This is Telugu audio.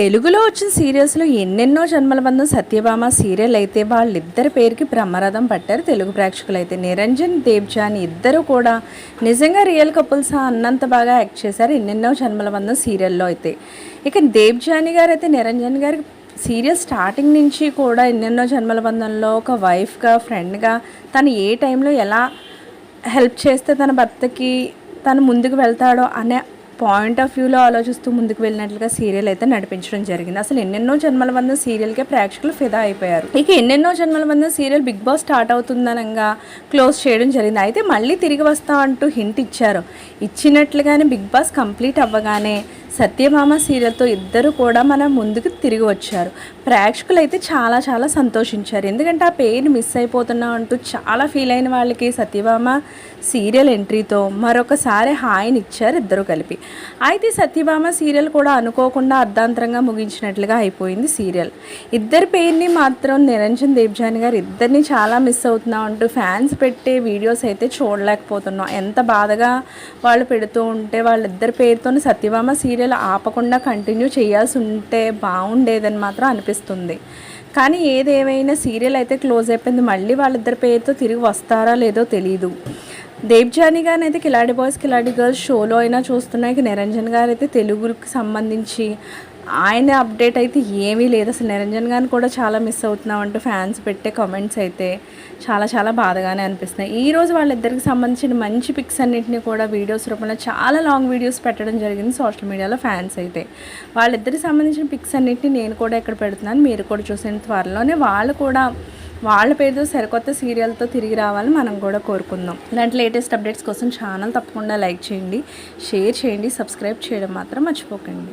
తెలుగులో వచ్చిన సీరియల్స్లో ఎన్నెన్నో జన్మల బంధం సత్యభామ సీరియల్ అయితే వాళ్ళిద్దరి పేరుకి బ్రహ్మరథం పట్టారు తెలుగు ప్రేక్షకులు అయితే నిరంజన్ దేవ్జాని ఇద్దరు కూడా నిజంగా రియల్ కపుల్స్ అన్నంత బాగా యాక్ట్ చేశారు ఎన్నెన్నో జన్మల బంధం సీరియల్లో అయితే. ఇక దేవ్జాని గారు అయితే నిరంజన్ గారికి సీరియల్ స్టార్టింగ్ నుంచి కూడా ఎన్నెన్నో జన్మల బంధంలో ఒక వైఫ్గా ఫ్రెండ్గా తను ఏ టైంలో ఎలా హెల్ప్ చేస్తే తన భర్తకి తను ముందుకు వెళ్తాడో అనే పాయింట్ ఆఫ్ వ్యూలో ఆలోచిస్తూ ముందుకు వెళ్ళినట్లుగా సీరియల్ అయితే నడిపించడం జరిగింది. అసలు ఎన్నెన్నో జన్మల బంధం సీరియల్కే ప్రేక్షకులు ఫిదా అయిపోయారు. ఇక ఎన్నెన్నో జన్మల బంధం సీరియల్ బిగ్ బాస్ స్టార్ట్ అవుతుందనగా క్లోజ్ చేయడం జరిగింది. అయితే మళ్ళీ తిరిగి వస్తా అంటూ హింట్ ఇచ్చారు. ఇచ్చినట్లుగానే బిగ్ బాస్ కంప్లీట్ అవ్వగానే సత్యభామ సీరియల్తో ఇద్దరు కూడా మన ముందుకు తిరిగి వచ్చారు. ప్రేక్షకులు అయితే చాలా చాలా సంతోషించారు. ఎందుకంటే ఆ పేరు మిస్ అయిపోతున్నాం అంటూ చాలా ఫీల్ అయిన వాళ్ళకి సత్యభామ సీరియల్ ఎంట్రీతో మరొకసారి హాయిని ఇచ్చారు ఇద్దరు కలిపి. అయితే సత్యభామ సీరియల్ కూడా అనుకోకుండా అర్ధాంతరంగా ముగించినట్లుగా అయిపోయింది సీరియల్. ఇద్దరి పేరుని మాత్రం నిరంజన్ దేవ్జాని గారు ఇద్దరిని చాలా మిస్ అవుతున్నాం అంటూ ఫ్యాన్స్ పెట్టే వీడియోస్ అయితే చూడలేకపోతున్నాం. ఎంత బాధగా వాళ్ళు పెడుతూ ఉంటే వాళ్ళిద్దరి పేరుతో సత్యభామ సీరియల్ సీరియల్ ఆపకుండా కంటిన్యూ చేయాల్సి ఉంటే బాగుండేదని మాత్రం అనిపిస్తుంది. కానీ ఏదేమైనా సీరియల్ అయితే క్లోజ్ అయిపోయింది మళ్ళీ వాళ్ళిద్దరి పేరుతో తిరిగి వస్తారా లేదో తెలియదు దేవ్జాని గారిని అయితే కిలాడి బాయ్స్ కిలాడి గర్ల్స్ షోలో అయినా చూస్తున్నాయి నిరంజన్ గారు అయితే తెలుగుకి సంబంధించి ఆయన అప్డేట్ అయితే ఏమీ లేదు. అసలు నిరంజన్ గారిని కూడా చాలా మిస్ అవుతున్నాం అంటూ ఫ్యాన్స్ పెట్టే కామెంట్స్ అయితే చాలా చాలా బాధగానే అనిపిస్తున్నాయి. ఈరోజు వాళ్ళిద్దరికి సంబంధించిన మంచి పిక్స్ అన్నింటినీ కూడా వీడియోస్ రూపంలో చాలా లాంగ్ వీడియోస్ పెట్టడం జరిగింది సోషల్ మీడియాలో ఫ్యాన్స్ అయితే. వాళ్ళిద్దరికి సంబంధించిన పిక్స్ అన్నింటినీ నేను కూడా ఇక్కడ పెడుతున్నాను. మీరు కూడా చూసిన త్వరలోనే వాళ్ళు కూడా వాళ్ళ పేరుతో సరికొత్త సీరియల్తో తిరిగి రావాలని మనం కూడా కోరుకుందాం. ఇలాంటి లేటెస్ట్ అప్డేట్స్ కోసం ఛానల్ తప్పకుండా లైక్ చేయండి షేర్ చేయండి సబ్స్క్రైబ్ చేయడం మాత్రం మర్చిపోకండి.